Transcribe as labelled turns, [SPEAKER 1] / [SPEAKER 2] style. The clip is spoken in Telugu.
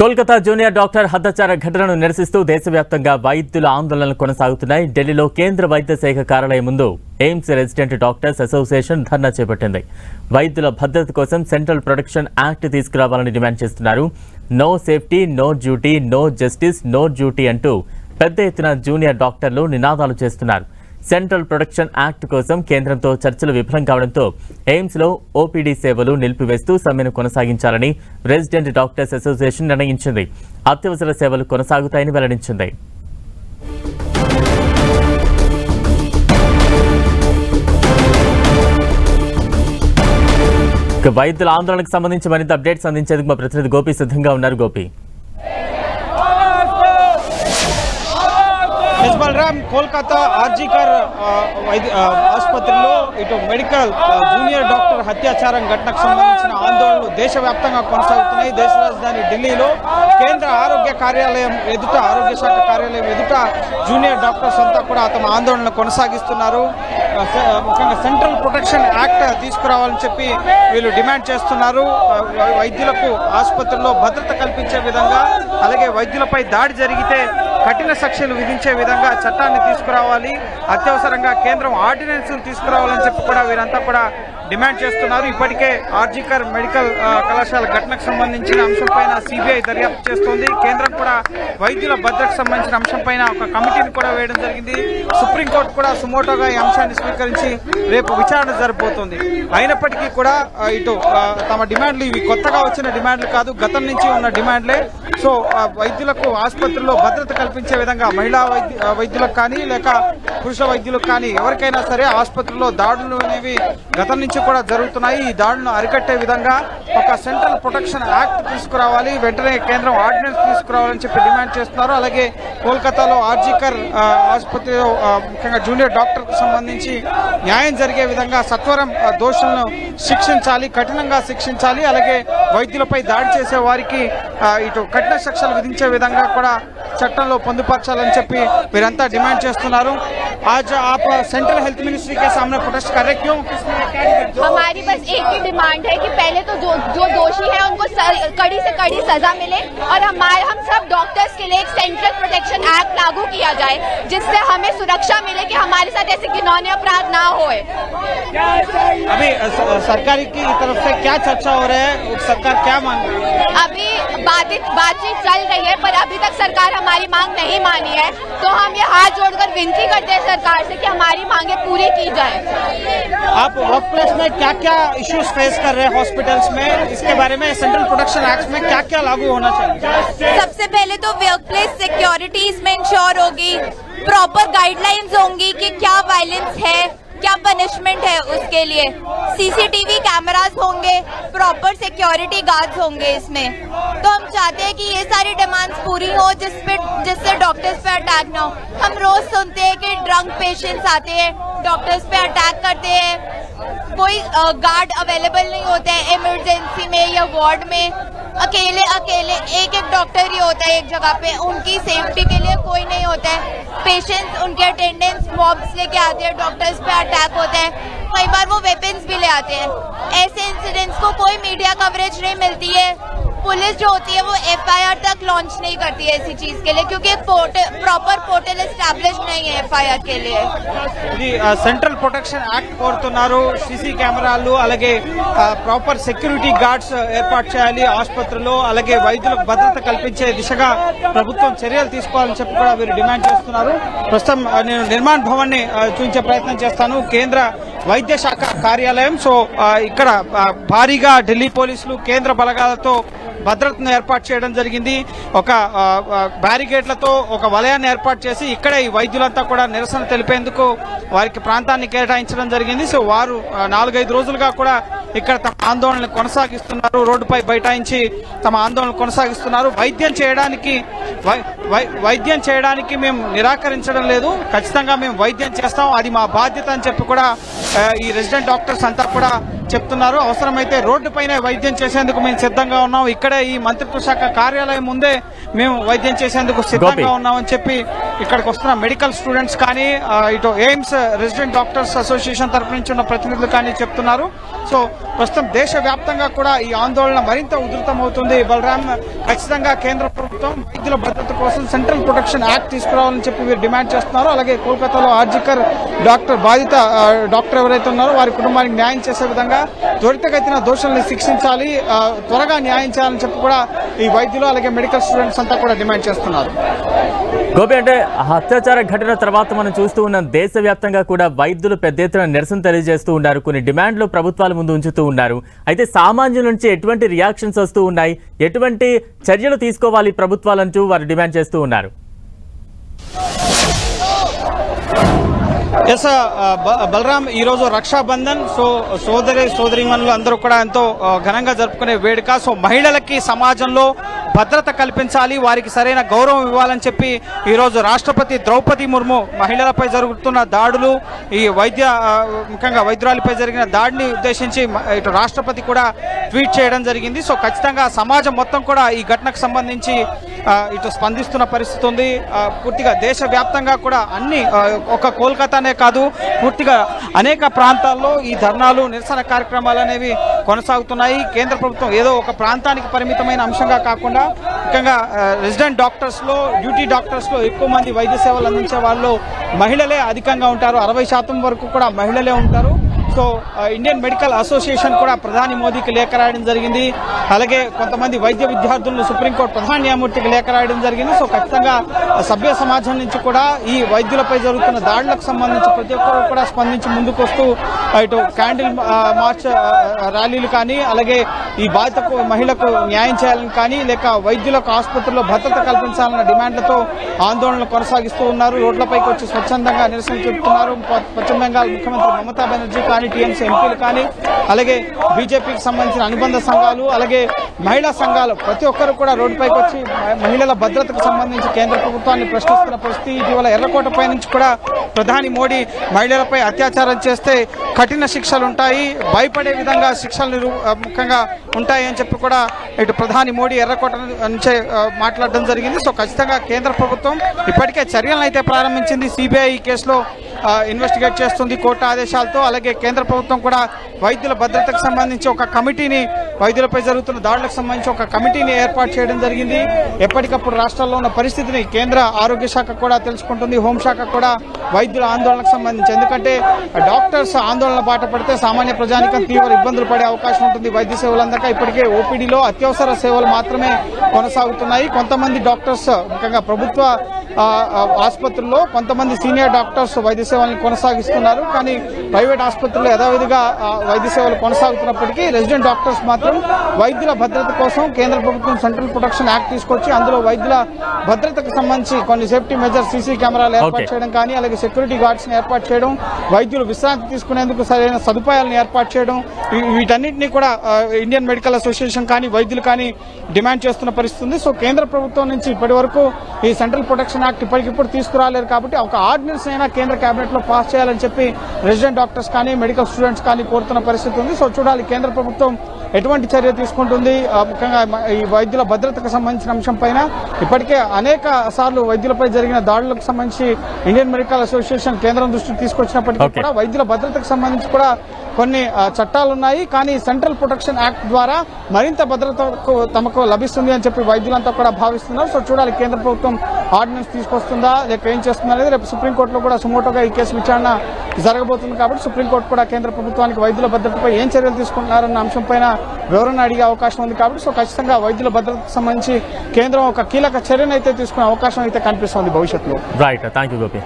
[SPEAKER 1] కోల్కతా జూనియర్ డాక్టర్ హత్యాచార ఘటనను నిరసిస్తూ దేశవ్యాప్తంగా వైద్యుల ఆందోళనలు కొనసాగుతున్నాయి. ఢిల్లీలో కేంద్ర వైద్య శాఖ కార్యాలయం ముందు ఎయిమ్స్ రెసిడెంట్ డాక్టర్స్ అసోసియేషన్ ధర్నా చేపట్టింది. వైద్యుల భద్రత కోసం సెంట్రల్ ప్రొటెక్షన్ యాక్ట్ తీసుకురావాలని డిమాండ్ చేస్తున్నారు. No safety no duty no justice no duty అంటూ పెద్ద ఎత్తున జూనియర్ డాక్టర్లు నినాదాలు చేస్తున్నారు. సెంట్రల్ ప్రొటెక్షన్ యాక్ట్ కోసం కేంద్రంతో చర్చలు విఫలం కావడంతో ఎయిమ్స్లో ఓపీడీ సేవలు నిలిపివేస్తూ సమ్మెను కొనసాగించాలని రెసిడెంట్ డాక్టర్స్ అసోసియేషన్ నిర్ణయించింది. అత్యవసర సేవలు కొనసాగుతాయని వెల్లడించింది. వైద్యుల ఆందోళనకు సంబంధించి మరింత అప్డేట్స్ అందించేందుకు మా ప్రతినిధి గోపి సిద్ధంగా ఉన్నారు. గోపి.
[SPEAKER 2] ఎస్ రామ్ కోల్కతా ఆర్జీకర్ వైద్య ఆసుపత్రిలో ఇటు మెడికల్ జూనియర్ డాక్టర్ హత్యాచారం ఘటనకు సంబంధించిన ఆందోళనలు దేశవ్యాప్తంగా కొనసాగుతున్నాయి. దేశ రాజధాని ఢిల్లీలో కేంద్ర ఆరోగ్య కార్యాలయం ఎదుట ఆరోగ్య శాఖ కార్యాలయం ఎదుట జూనియర్ డాక్టర్స్ అంతా కూడా తమ ఆందోళన కొనసాగిస్తున్నారు. ముఖ్యంగా సెంట్రల్ ప్రొటెక్షన్ యాక్ట్ తీసుకురావాలని చెప్పి వీళ్ళు డిమాండ్ చేస్తున్నారు. వైద్యులకు ఆసుపత్రుల్లో భద్రత కల్పించే విధంగా అలాగే వైద్యులపై దాడి జరిగితే కఠిన శిక్షలు విధించే విధంగా చట్టాన్ని తీసుకురావాలి. అత్యవసరంగా కేంద్రం ఆర్డినెన్స్లు తీసుకురావాలని చెప్పి కూడా వీరంతా కూడా డిమాండ్ చేస్తున్నారు. ఇప్పటికే ఆర్జికర్ మెడికల్ కళాశాల ఘటనకు సంబంధించిన అంశంపైన సిబిఐ దర్యాప్తు చేస్తోంది. కేంద్రం కూడా వైద్యుల భద్రతకు సంబంధించిన అంశంపైన ఒక కమిటీని కూడా వేయడం జరిగింది. సుప్రీంకోర్టు కూడా సుమోటోగా ఈ అంశాన్ని స్వీకరించి రేపు విచారణ జరగబోతోంది అయినప్పటికీ కూడా ఇటు తమ డిమాండ్లు ఇవి కొత్తగా వచ్చిన డిమాండ్లు కాదు. గతం నుంచి ఉన్న డిమాండ్లే. సో ఆ, వైద్యులకు ఆసుపత్రుల్లో భద్రత కల్పించే విధంగా మహిళా వైద్య వైద్యులకు కానీ లేక పురుష వైద్యులకు కానీ ఎవరికైనా సరే ఆసుపత్రుల్లో దాడులు అనేవి గతం నుంచి కూడా జరుగుతున్నాయి. ఈ దాడులను అరికట్టే విధంగా ఒక సెంట్రల్ ప్రొటెక్షన్ యాక్ట్ తీసుకురావాలి. వెంటనే కేంద్రం ఆర్డినెన్స్ తీసుకురావాలని చెప్పి డిమాండ్ చేస్తున్నారు. అలాగే కోల్కతాలో ఆర్జీకర్ ఆసుపత్రిలో ముఖ్యంగా జూనియర్ డాక్టర్కు సంబంధించి న్యాయం జరిగే విధంగా సత్వరం దోషులను శిక్షించాలి కఠినంగా శిక్షించాలి. అలాగే వైద్యులపై దాడి చేసే వారికి ఇటు కఠిన శిక్షలు విధించే విధంగా కూడా చట్టంలో పొందుపరచాలని చెప్పి వీరంతా డిమాండ్ చేస్తున్నారు. आज आप सेंट्रल हेल्थ मिनिस्ट्री के सामने प्रोटेस्ट कर रहे क्यों?
[SPEAKER 3] हमारी बस एक ही डिमांड है कि पहले तो जो जो दोषी है उनको कड़ी से कड़ी सजा मिले और हमारे हम सब डॉक्टर्स के लिए एक सेंट्रल प्रोटेक्शन एक्ट लागू किया जाए जिससे हमें सुरक्षा मिले कि हमारे साथ ऐसे घिनौने अपराध ना होए।
[SPEAKER 2] अभी सरकार की तरफ़ से क्या चर्चा हो रहा है? सरकार क्या मांग रही है?
[SPEAKER 3] अभी बातचीत बातचीत चल रही है पर अभी तक सरकार हमारी मांग नहीं मानी है। तो हम ये हाथ जोड़कर विनती करते हैं सरकार से कि हमारी मांगे पूरी की जाए।
[SPEAKER 2] आप वर्क प्लेस में क्या क्या इश्यूज़ फेस कर रहे हैं हॉस्पिटल्स में? इसके बारे में सेंट्रल प्रोटेक्शन एक्ट में क्या क्या लागू होना चाहिए?
[SPEAKER 3] सबसे पहले तो वर्क प्लेस सिक्योरिटी इसमें इंश्योर होगी प्रॉपर गाइडलाइंस होंगी कि क्या वायलेंस है क्या पनिशमेंट है उसके लिए? सीसीटीवी कैमरास होंगे प्रॉपर सिक्योरिटी गार्ड्स होंगे इसमें। तो हम चाहते हैं कि ये सारी डिमांड्स पूरी हो, जिस पे, जिससे डॉक्टर्स पे अटैक ना हो। हम रोज सुनते हैं कि ड्रंक पेशेंट्स आते हैं डॉक्टर्स पे अटैक करते हैं। कोई गार्ड अवेलेबल नहीं होते हैं इमरजेंसी में या वार्ड में। अकेले अकेले एक एक डॉक्टर ही होता है एक जगह पे। उनकी सेफ्टी के लिए कोई नहीं होता है। पेशेंट्स उनके अटेंडेंस मॉब्स लेके आते हैं डॉक्टर्स पे अटैक होते हैं। कई बार वो वेपन्स भी ले आते हैं। ऐसे इंसिडेंट्स को कोई मीडिया कवरेज नहीं मिलती है। पुलिस जो होती है वो एफआईआर तक लॉन्च नहीं करती है ऐसी चीज के लिए क्योंकि एक प्रॉपर पोर्टल एस्टैब्लिश नहीं है एफआईआर के लिए
[SPEAKER 2] ఇది ఆ, సెంట్రల్ ప్రొటెక్షన్ యాక్ట్ కోరుతున్నారు సీసీ కెమెరాలు అలాగే ఆ, ప్రాపర్ సెక్యూరిటీ గార్డ్స్ ఏర్పాటు చేయాలి ఆసుపత్రుల్లో అలాగే వైద్యులకు భద్రత కల్పించే దిశగా ప్రభుత్వం చర్యలు తీసుకోవాలని చెప్పి కూడా వీరు డిమాండ్ చేస్తున్నారు ప్రస్తుతం ఆ, నేను నిర్మాణ్ భవన్ ని ఆ, చూపించే ప్రయత్నం చేస్తాను కేంద్ర వైద్య శాఖ కార్యాలయం సో ఆ, ఇక్కడ ఆ, భారీగా ఢిల్లీ పోలీసులు కేంద్ర బలగాలతో భద్రతను ఏర్పాటు చేయడం జరిగింది. ఒక బ్యారికేడ్లతో ఒక వలయాన్ని ఏర్పాటు చేసి ఇక్కడే ఈ వైద్యులంతా కూడా నిరసన తెలిపేందుకు వారికి ప్రాంతాన్ని కేటాయించడం జరిగింది. సో వారు నాలుగైదు రోజులుగా కూడా ఇక్కడ తమ ఆందోళనలు కొనసాగిస్తున్నారు. రోడ్డుపై బైఠాయించి తమ ఆందోళన కొనసాగిస్తున్నారు. వైద్యం చేయడానికి వై- వై- వైద్యం చేయడానికి మేము నిరాకరించడం లేదు. ఖచ్చితంగా మేము వైద్యం చేస్తాం. అది మా బాధ్యత అని చెప్పి కూడా ఈ రెసిడెంట్ డాక్టర్స్ అంతా కూడా చెప్తున్నారు. అవసరమైతే రోడ్డుపైనే వైద్యం చేసేందుకు మేము సిద్ధంగా ఉన్నాం. ఇక్కడే ఈ మంత్రిత్వ శాఖ కార్యాలయం ముందే మేము వైద్యం చేసేందుకు సిద్ధంగా. ఉన్నామని చెప్పి ఇక్కడికి వస్తున్న మెడికల్ స్టూడెంట్స్ కానీ ఇటు ఎయిమ్స్ రెసిడెంట్ డాక్టర్స్ అసోసియేషన్ తరపు నుంచి ఉన్న ప్రతినిధులు కానీ చెప్తున్నారు. సో ప్రస్తుతం దేశవ్యాప్తంగా కూడా ఈ ఆందోళన మరింత ఉధృతమవుతుంది. బలరాం ఖచ్చితంగా కేంద్ర ప్రభుత్వం వైద్యుల భద్రత కోసం సెంట్రల్ ప్రొటెక్షన్ యాక్ట్ తీసుకురావాలని చెప్పి వీరు డిమాండ్ చేస్తున్నారు. అలాగే కోల్కతాలో ఆర్జికర్ డాక్టర్ బాధిత డాక్టర్ ఎవరైతే ఉన్నారో వారి కుటుంబానికి న్యాయం చేసే విధంగా త్వరితగతిన దోషుల్ని శిక్షించాలి త్వరగా న్యాయం చేయాలని చెప్పి కూడా ఈ వైద్యులు అలాగే మెడికల్ స్టూడెంట్స్ అంతా కూడా డిమాండ్ చేస్తున్నారు.
[SPEAKER 1] గోపి అంటే అత్యాచార ఘటన తర్వాత మనం చూస్తూ ఉన్నాం దేశవ్యాప్తంగా కూడా వైద్యులు పెద్ద ఎత్తున నిరసన తెలియజేస్తూ ఉన్నారు కొన్ని డిమాండ్లు ప్రభుత్వాల ముందు ఉంచుతూ ఉన్నారు. అయితే సామాన్యుల నుంచి ఎటువంటి రియాక్షన్స్ వస్తూ ఉన్నాయి? ఎటువంటి చర్యలు తీసుకోవాలి ప్రభుత్వాలంటూ వారు డిమాండ్ చేస్తూ ఉన్నారు.
[SPEAKER 2] ఎస్ బలరాం ఈరోజు రక్షాబంధన్ సో సోదరి సోదరిమణులు అందరూ కూడా ఎంతో ఘనంగా జరుపుకునే వేడుక. సో మహిళలకి సమాజంలో భద్రత కల్పించాలి వారికి సరైన గౌరవం ఇవ్వాలని చెప్పి ఈరోజు రాష్ట్రపతి ద్రౌపది ముర్ము మహిళలపై జరుగుతున్న దాడులు ఈ వైద్య ముఖ్యంగా వైద్యురాలిపై జరిగిన దాడిని ఉద్దేశించి ఇటు రాష్ట్రపతి కూడా ట్వీట్ చేయడం జరిగింది. సో ఖచ్చితంగా సమాజం మొత్తం కూడా ఈ ఘటనకు సంబంధించి ఇటు స్పందిస్తున్న పరిస్థితి ఉంది. పూర్తిగా దేశవ్యాప్తంగా కూడా అన్ని ఒక కోల్కతానే కాదు పూర్తిగా అనేక ప్రాంతాల్లో ఈ ధర్నాలు నిరసన కార్యక్రమాలు అనేవి కొనసాగుతున్నాయి. కేంద్ర ప్రభుత్వం ఏదో ఒక ప్రాంతానికి పరిమితమైన అంశంగా కాకుండా ముఖ్యంగా రెసిడెంట్ డాక్టర్స్లో డ్యూటీ డాక్టర్స్లో ఎక్కువ మంది వైద్య సేవలు అందించే వాళ్ళు మహిళలే అధికంగా ఉంటారు. అరవై శాతం వరకు కూడా మహిళలే ఉంటారు. సో ఇండియన్ మెడికల్ అసోసియేషన్ కూడా ప్రధాని మోదీకి లేఖ రాయడం జరిగింది. అలాగే కొంతమంది వైద్య విద్యార్థులను సుప్రీంకోర్టు ప్రధాన న్యాయమూర్తికి లేఖ రాయడం జరిగింది. సో ఖచ్చితంగా సభ్య సమాజం నుంచి కూడా ఈ వైద్యులపై జరుగుతున్న దాడులకు సంబంధించి ప్రతి ఒక్కరు కూడా స్పందించి ముందుకు వస్తూ ఇటు క్యాండిల్ మార్చ్ ర్యాలీలు కానీ అలాగే ఈ బాధితకు మహిళకు న్యాయం చేయాలని కానీ లేక వైద్యులకు ఆసుపత్రుల్లో భద్రత కల్పించాలన్న డిమాండ్లతో ఆందోళనలు కొనసాగిస్తూ ఉన్నారు. రోడ్లపైకి వచ్చి స్వచ్ఛందంగా నిరసన చెబుతున్నారు. పశ్చిమ బెంగాల్ ముఖ్యమంత్రి మమతా బెనర్జీ కానీ టీఎంసీ ఎంపీలు కానీ అలాగే బీజేపీకి సంబంధించిన అనుబంధ సంఘాలు అలాగే మహిళా సంఘాలు ప్రతి ఒక్కరు కూడా రోడ్డుపైకి వచ్చి మహిళల భద్రతకు సంబంధించి కేంద్ర ప్రభుత్వాన్ని ప్రశ్నిస్తున్న పరిస్థితి. ఇటీవల ఎర్రకోటపై నుంచి కూడా ప్రధాని మోడీ మహిళలపై అత్యాచారం చేస్తే కఠిన శిక్షలు ఉంటాయి భయపడే విధంగా శిక్షలు ముఖ్యంగా ఉంటాయి అని చెప్పి కూడా ఇటు ప్రధాని మోడీ ఎర్రకోట నుంచే మాట్లాడడం జరిగింది. సో ఖచ్చితంగా కేంద్ర ప్రభుత్వం ఇప్పటికే చర్యలను అయితే ప్రారంభించింది. సిబిఐ ఈ కేసులో ఇన్వెస్టిగేట్ చేస్తుంది కోర్టు ఆదేశాలతో. అలాగే కేంద్ర ప్రభుత్వం కూడా వైద్యుల భద్రతకు సంబంధించి ఒక కమిటీని వైద్యులపై జరుగుతున్న దాడులకు సంబంధించి ఒక కమిటీని ఏర్పాటు చేయడం జరిగింది. ఎప్పటికప్పుడు రాష్ట్రాల్లో ఉన్న పరిస్థితిని కేంద్ర ఆరోగ్య శాఖ కూడా తెలుసుకుంటుంది. హోంశాఖ కూడా వైద్యుల ఆందోళనకు సంబంధించి. ఎందుకంటే డాక్టర్స్ ఆందోళన బాట పడితే సామాన్య ప్రజానికం తీవ్ర ఇబ్బందులు పడే అవకాశం ఉంటుంది. వైద్య సేవలు అందక ఇప్పటికే ఓపీడీలో అత్యవసర సేవలు మాత్రమే కొనసాగుతున్నాయి. కొంతమంది డాక్టర్స్ ముఖ్యంగా ప్రభుత్వ ఆసుపత్రుల్లో కొంతమంది సీనియర్ డాక్టర్స్ వైద్య సేవలను కొనసాగిస్తున్నారు కానీ ప్రైవేట్ ఆసుపత్రుల్లో యథావిధిగా వైద్య సేవలు కొనసాగుతున్నప్పటికీ రెసిడెంట్ డాక్టర్స్ మాత్రం వైద్యుల భద్రత కోసం కేంద్ర ప్రభుత్వం సెంట్రల్ ప్రొటెక్షన్ యాక్ట్ తీసుకొచ్చి అందులో వైద్యుల భద్రతకు సంబంధించి కొన్ని సేఫ్టీ మెజర్స్ సీసీ కెమెరాలు ఏర్పాటు. చేయడం కానీ అలాగే సెక్యూరిటీ గార్డ్స్ని ఏర్పాటు చేయడం వైద్యులు విశ్రాంతి తీసుకునేందుకు సరైన సదుపాయాలను ఏర్పాటు చేయడం వీటన్నిటిని కూడా ఇండియన్ మెడికల్ అసోసియేషన్ కానీ వైద్యులు కానీ డిమాండ్ చేస్తున్న పరిస్థితి ఉంది సో కేంద్ర ప్రభుత్వం నుంచి ఇప్పటి ఈ సెంట్రల్ ప్రొటెక్షన్ యాక్ట్ ఇప్పటికిప్పుడు తీసుకురాలేరు కాబట్టి ఒక ఆర్డినెన్స్ అయినా కేంద్ర కేబినెట్లో పాస్ చేయాలని చెప్పి రెసిడెంట్ డాక్టర్స్ కానీ మెడికల్ స్టూడెంట్స్ కానీ కోరుతున్న పరిస్థితి ఉంది సో చూడాలి కేంద్ర ప్రభుత్వం ఎటువంటి చర్య తీసుకుంటుంది ముఖ్యంగా ఈ వైద్యుల భద్రతకు సంబంధించిన అంశం పైన ఇప్పటికే అనేక సార్లు వైద్యులపై జరిగిన దాడులకు సంబంధించి ఇండియన్ మెడికల్ అసోసియేషన్ కేంద్రం దృష్టికి తీసుకొచ్చినప్పటికీ. కూడా వైద్యుల భద్రతకు సంబంధించి కూడా కొన్ని చట్టాలు ఉన్నాయి కానీ సెంట్రల్ ప్రొటెక్షన్ యాక్ట్ ద్వారా మరింత భద్రతకు తమకు లభిస్తుంది అని చెప్పి వైద్యులంతా కూడా భావిస్తున్నారు. సో చూడాలి కేంద్ర ప్రభుత్వం ఆర్డినెన్స్ తీసుకొస్తుందా లేక ఏం చేస్తుందా అనేది రేపు సుప్రీంకోర్టులో కూడా సుమోటోగా ఈ కేసు విచారణ జరగబోతుంది కాబట్టి సుప్రీంకోర్టు కూడా కేంద్ర ప్రభుత్వానికి వైద్యుల భద్రతపై ఏం చర్యలు తీసుకుంటున్నారన్న అంశంపైన వివరణ అడిగే అవకాశం ఉంది కాబట్టి సో ఖచ్చితంగా వైద్యుల భద్రతకు సంబంధించి కేంద్రం ఒక కీలక చర్యను అయితే తీసుకునే అవకాశం అయితే కనిపిస్తుంది భవిష్యత్తులో.
[SPEAKER 1] Right thank you Gopi